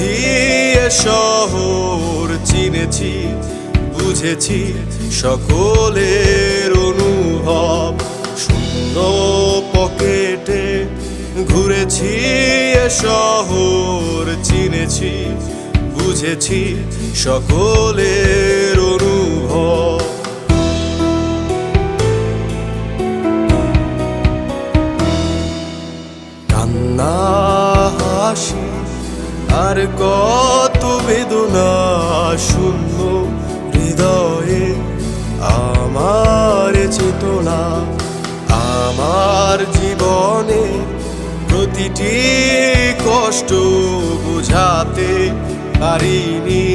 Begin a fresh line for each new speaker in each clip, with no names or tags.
এ শহর চিনেছি, বুঝেছি সকলের অনুভব। শূন্য পকেটে ঘুরেছি শহর চিনেছি, বুঝেছি সকলের অনুভব। কান্না, হাসি আর কত বেদনা শূন্য হৃদয়ে, আমার চেতনা, আমার জীবনে প্রতিটি কষ্ট বুঝাতে পারিনি,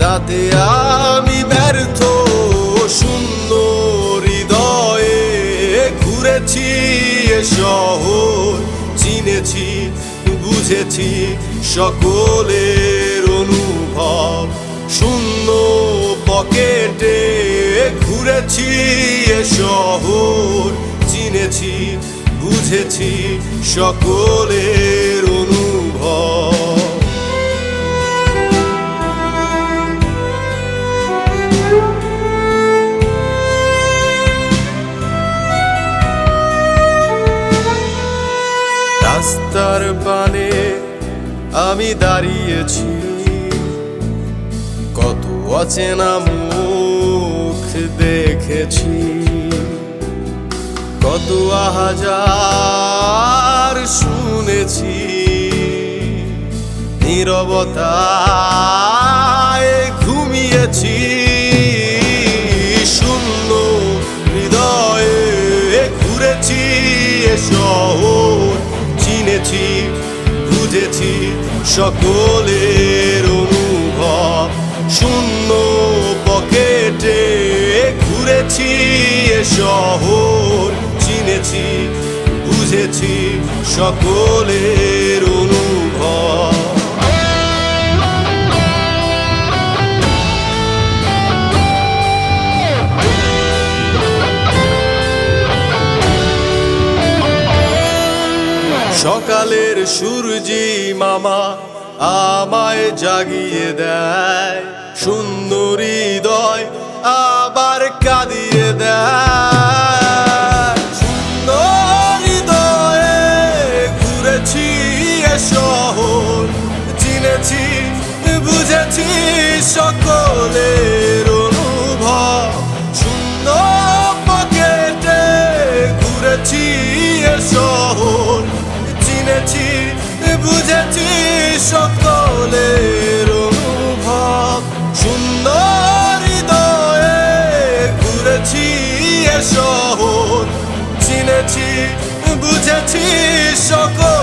তাতে আমি ব্যর্থ, শূন্য হৃদয়ে ঘুরেছি এ শহর, চিনেছি বুঝেছি সকলের অনুভব। শূন্য পকেটে ঘুরেছি এ শহর। চিনেছি বুঝেছি সকলের অনুভব। রাস্তার পানে আমি দাঁড়িয়েছি। কত অচেনা মুখ দেখেছি। কত হাজার শুনেছি। নীরবতায় ঘুমিয়েছি। বুঝেছি সকলের অনুভব। শূন্য পকেটে ঘুরেছি এ শহর। চিনেছি বুঝেছি সকলের অনুভব। সকালের সূর্যি মামা আমায় জাগিয়ে দেয়। সুন্দর হৃদয় আবার কাঁদিয়ে দেয়। সুন্দর হৃদয়ে ঘুরেছি শহর, চিনেছি, বুঝেছি সকলের বুঝেছি সকলের অনুভব